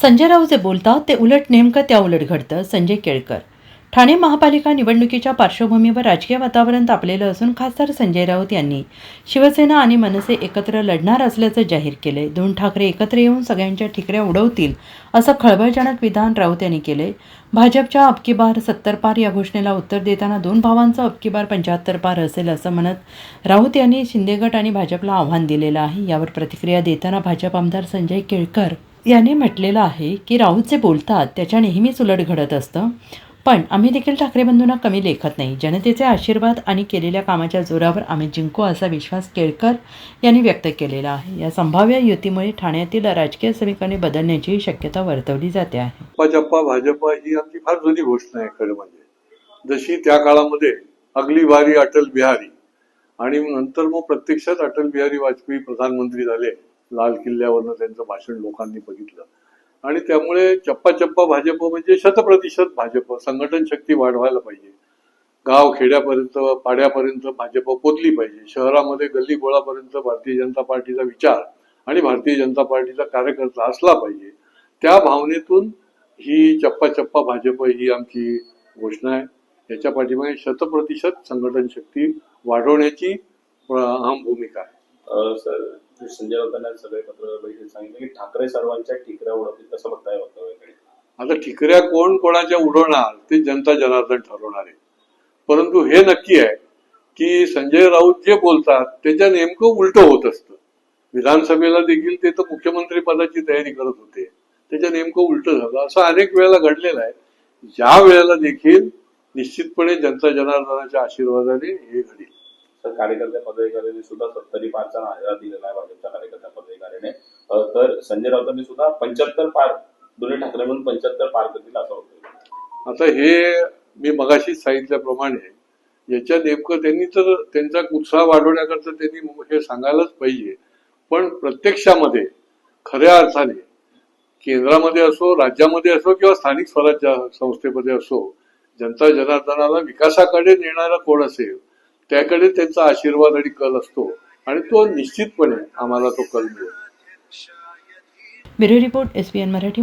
संजय राऊत जे बोलतात ते उलट नेमकं त्या उलट घडतं संजय केळकर. ठाणे महापालिका निवडणुकीच्या पार्श्वभूमीवर राजकीय वातावरण तापलेलं असून खासदार संजय राऊत यांनी शिवसेना आणि मनसे एकत्र लढणार असल्याचं जाहीर केले दोन ठाकरे एकत्र येऊन सगळ्यांच्या ठिकऱ्या उडवतील असं खळबळजनक विधान राऊत यांनी केले भाजपच्या अबकीबार सत्तर पार या घोषणेला उत्तर देताना दोन भावांचं अबकीबार पंच्याहत्तर पार असेल असं म्हणत राऊत यांनी शिंदेगट आणि भाजपला आव्हान दिलेलं आहे. यावर प्रतिक्रिया देताना भाजप आमदार संजय केळकर यांनी म्हटलेलं आहे की राऊत जे बोलतात त्याच्या नेहमीच उलट घडत असतं. पण आम्ही देखील ठाकरे बंधूंना कमी लेखत नाही. जनतेचे आशीर्वाद आणि केलेल्या कामाच्या जोरावर आम्ही जिंकू असा विश्वास केळकर यांनी व्यक्त केलेला आहे. या संभाव्य युतीमुळे ठाण्यातील राजकीय समीकरणे बदलण्याची शक्यता वर्तवली जाते आहे. भाजपा भाजपा ही आमची फार जुनी घोषणा आहे खरं म्हणजे. जशी त्या काळामध्ये अगली बारी अटल बिहारी आणि नंतर मग प्रत्यक्षात अटल बिहारी वाजपेयी प्रधानमंत्री झाले लाल किल्ल्यावरनं त्यांचं भाषण लोकांनी बघितलं. आणि त्यामुळे चप्पा चप्पा भाजप म्हणजे शतप्रतिशत भाजप. संघटन शक्ती वाढवायला पाहिजे. गाव खेड्यापर्यंत पाड्यापर्यंत भाजप पोचली पाहिजे. शहरामध्ये गल्ली गोळापर्यंत भारतीय जनता पार्टीचा विचार आणि भारतीय जनता पार्टीचा कार्यकर्ता असला पाहिजे. त्या भावनेतून ही चप्पा चप्पा भाजप ही आमची घोषणा आहे. याच्या पाठीमागे शतप्रतिशत संघटन शक्ती वाढवण्याची अहम भूमिका आहे. सर संजय राऊतांना सगळे पत्र बैठकीत सांगितलं की ठाकरे सर्वांच्या ठिकऱ्या उडवतील कसं बघताय वक्तव्याकडे आता ठिकऱ्या कोण कोणाच्या उडवणार ते जनता जनार्दन ठरवणार आहे. परंतु हे नक्की आहे की संजय राऊत जे बोलतात त्याच्या नेमकं उलट होत असतं. विधानसभेला देखील ते तर मुख्यमंत्री पदाची तयारी करत होते. त्याच्या नेमकं उलट झालं. असं अनेक वेळेला घडलेलं आहे. या वेळेला देखील निश्चितपणे जनता जनार्दनाच्या आशीर्वादाने हे घडेल. तर कार्यकर्त्या पदाधिकाऱ्यांनी सुद्धा सत्तरी पारचा नारा दिलेला आहे भाजपच्या कार्यकर्त्या पदाधिकाऱ्याने. तर संजय राऊतांनी सुद्धा पंच्याहत्तर पार दोन्ही ठाकरे म्हणून पंच्याहत्तर पार करतील असं होतं आता हे मी मगाशी सांगितल्याप्रमाणे याच्या नेमकं त्यांनी तर त्यांचा उत्साह वाढवण्याकरता त्यांनी हे सांगायलाच पाहिजे. पण प्रत्यक्षामध्ये खऱ्या अर्थाने केंद्रामध्ये असो राज्यामध्ये असो किंवा स्थानिक स्वराज्य संस्थेमध्ये असो जनता जनार्दनाला विकासाकडे नेणारा कोण असेल त्याकडे त्यांचा आशीर्वाद आणि कल असतो आणि तो निश्चितपणे आम्हाला तो कल मिळेल. Bureau report S N Marathi